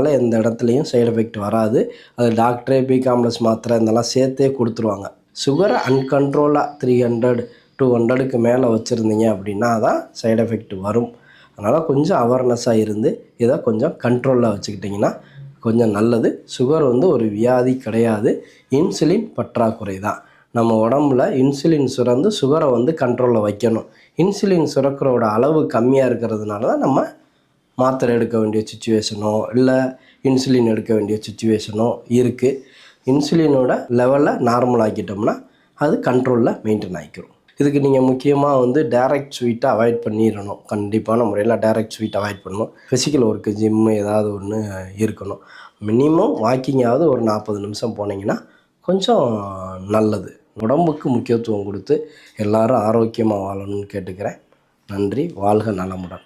அதனால் எந்த இடத்துலையும் சைடு எஃபெக்ட் வராது. அது டாக்டரே பி காம்ப்ளெக்ஸ் மாத்திரை இதெல்லாம் சேர்த்தே கொடுத்துருவாங்க. சுகரை அன்கண்ட்ரோலாக த்ரீ ஹண்ட்ரட் டூ ஹண்ட்ரடுக்கு மேலே வச்சுருந்தீங்க அப்படின்னா தான் சைடு எஃபெக்ட் வரும். அதனால் கொஞ்சம் அவேர்னஸாக இருந்து இதை கொஞ்சம் கண்ட்ரோலில் வச்சுக்கிட்டிங்கன்னா கொஞ்சம் நல்லது. சுகர் வந்து ஒரு வியாதி கிடையாது. இன்சுலின் பற்றாக்குறை தான். நம்ம உடம்புல இன்சுலின் சுரந்து சுகரை வந்து கண்ட்ரோலில் வைக்கணும். இன்சுலின் சுரக்கிறோட அளவு கம்மியாக இருக்கிறதுனால தான் நம்ம மாத்திரை எடுக்க வேண்டிய சுச்சுவேஷனோ இல்லை இன்சுலின் எடுக்க வேண்டிய சுச்சுவேஷனோ இருக்குது இன்சுலினோட லெவலில் நார்மல் ஆக்கிட்டோம்னா அது கண்ட்ரோலில் மெயின்டைன் ஆகிக்கிறோம் இதுக்கு நீங்கள் முக்கியமாக வந்து டைரக்ட் ஸ்வீட்டை அவாய்ட் பண்ணிடணும். கண்டிப்பான முறையில் டைரக்ட் ஸ்வீட் அவாய்ட் பண்ணணும். ஃபிசிக்கல் ஒர்க்கு ஜிம்மு ஏதாவது ஒன்று இருக்கணும். மினிமம் வாக்கிங்காவது ஒரு நாற்பது நிமிஷம் போனீங்கன்னா கொஞ்சம் நல்லது. உடம்புக்கு முக்கியத்துவம் கொடுத்து எல்லாரும் ஆரோக்கியமாக வாழணும்னு கேட்டுக்கிறேன். நன்றி வாழ்க நலமுடன்.